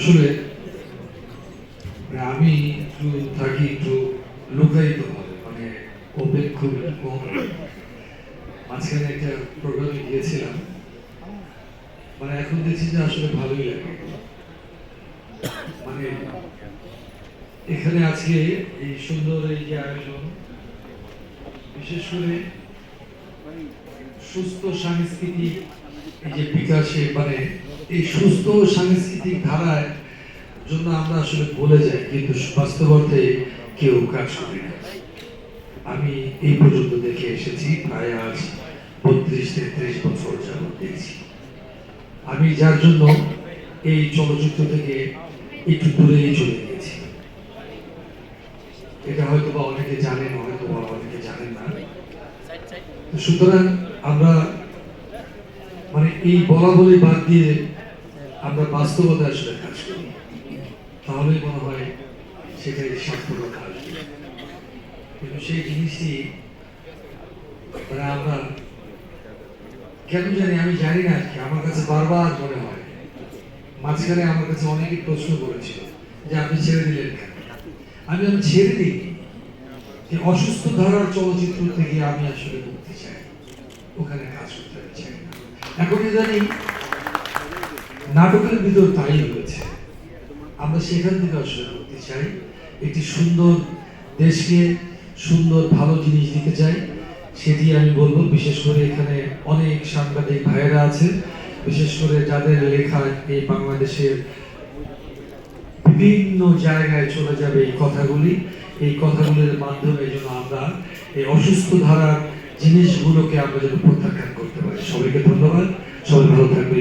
আসলে, আমি একটু থাকি একটু লুকায়িত মানে ওপেন খুব কম। মাঝখানে একটা প্রোগ্রামে গিয়েছিলাম। মানে এখন দেখছি যে আসলে ভালোই লাগে। মানে এখানে আজকে এই সুন্দর এই যে আয়োজন, বিশেষ করে সুস্থ সাংস্কৃতিক এই যে বিকাশে মানে এই সুস্থ সাংস্কৃতিক জন্য আমরা আসলে বলে যাই, কিন্তু বাস্তব অর্থে কেউ কাজ করি না। আমি এই পর্যন্ত দেখে এসেছি, প্রায় আজ বত্রিশ, তেত্রিশ বছর যাবত দেখছি আমি যার জন্য এই চলচ্চিত্র থেকে একটু দূরেই চলে গেছি এটা হয়তো বা অনেকে জানেন হয়তো বা অনেকে জানেন না। সুতরাং আমরা মানে এই বলা বলি বাদ দিয়ে আমরা বাস্তবতা আসলে কাজ করি। তাহলেই মনে হয় সেটাই সার্থকতা আসবে কিন্তু সেই জিনিসটি মানে আমরা কেন জানি আমি জানি না আজকে, আমার কাছে বারবার মনে হয়। মাঝখানে আমার কাছে অনেকে প্রশ্ন করেছিল যে আপনি ছেড়ে দিলেন কেন? আমি আমি ছেড়ে দিই যে অসুস্থ ধারার চলচ্চিত্র থেকে আমি আসলে মুক্তি চাই। ওখানে কাজ করতে চাই এখন জানি নাটকের ভিতর তাই হয়েছে। আমরা সেখান থেকে আসলে করতে চাই। একটি সুন্দর দেশকে সুন্দর ভালো জিনিস দিতে চাই সেটি আমি বলব, বিশেষ করে এখানে অনেক সাংবাদিক ভাইয়েরা আছে বিশেষ করে যাদের লেখা এই বাংলাদেশের বিভিন্ন জায়গায় চলে যাবে এই কথাগুলি। এই কথাগুলির মাধ্যমে যেন আমরা এই অসুস্থ ধারার জিনিসগুলোকে আমরা যেন প্রত্যাখ্যান করতে পারি। সবাইকে ধন্যবাদ। সবাই ভালো থাকবে